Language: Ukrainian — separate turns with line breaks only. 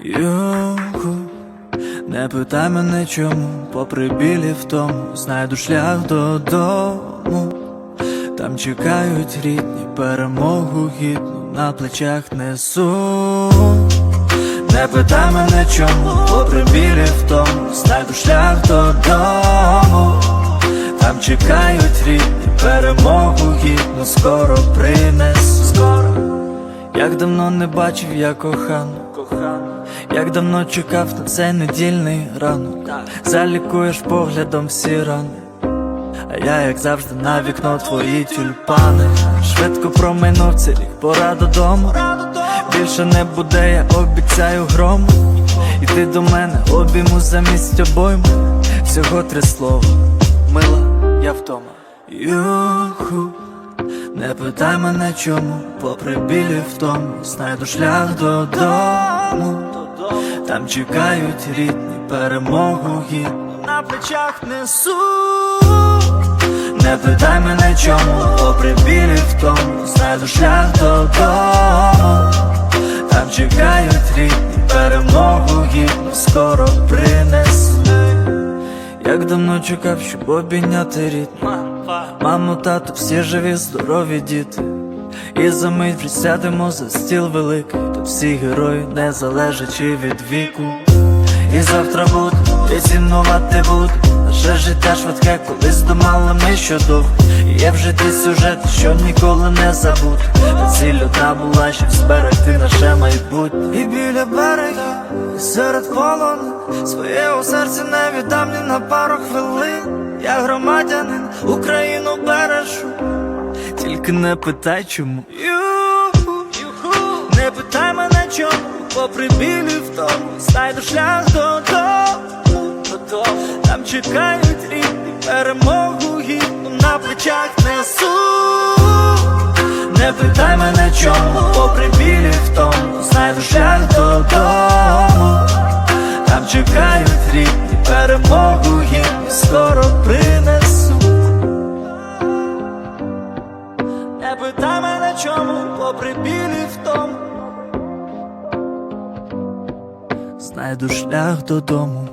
Юху, не питай мене чому, попри білі в тому, знайду шлях додому. Там чекають рідні, перемогу гідну на плечах несу. Не питай мене чому, попри білі в тому, знайду шлях додому. Там чекають рідні, перемогу гідну, скоро принесу. Скоро. Як давно не бачив я кохану, кохану, як давно чекав на цей недільний ранок, залікуєш поглядом всі рани, а я, як завжди, на вікно твої тюльпани. Швидко проминув цей рік, пора додому. Більше не буде, я обіцяю грому. Іди до мене, обійму замість обойму. Всього три слова, мила, я вдома. Юху. Не питай мене чому, попри білі в тому, знайду шлях додому. Там чекають рідні, перемогу гідну на плечах несу. Не питай мене чому, попри білі в тому, знайду шлях додому. Там чекають рідні, перемогу гідну, скоро принесу. Як давно чекав, щоб обійняти рідну Мамо, тато, всі живі, здорові діти І за мить вже сядемо за стіл великий. Тут всі герої, не залежачи від віку. І завтра буде, і цінувати буду Наше життя швидке, колись думали ми, що довго. Є в житті сюжет, що ніколи не забути Та ціль одна була, щоб зберегти наше майбутнє. І біля берега, і серед полону Своє у серці не віддам ні на пару хвилин. Я громадянин, Україну бережу Тільки не питай чому. Не питай мене чому Попри білі в тому Знайду шлях додому. Там чекають рідні Перемогу гідну на плечах несу Не питай мене чому Не питай мене чому, попри білі в тому Знайду шлях додому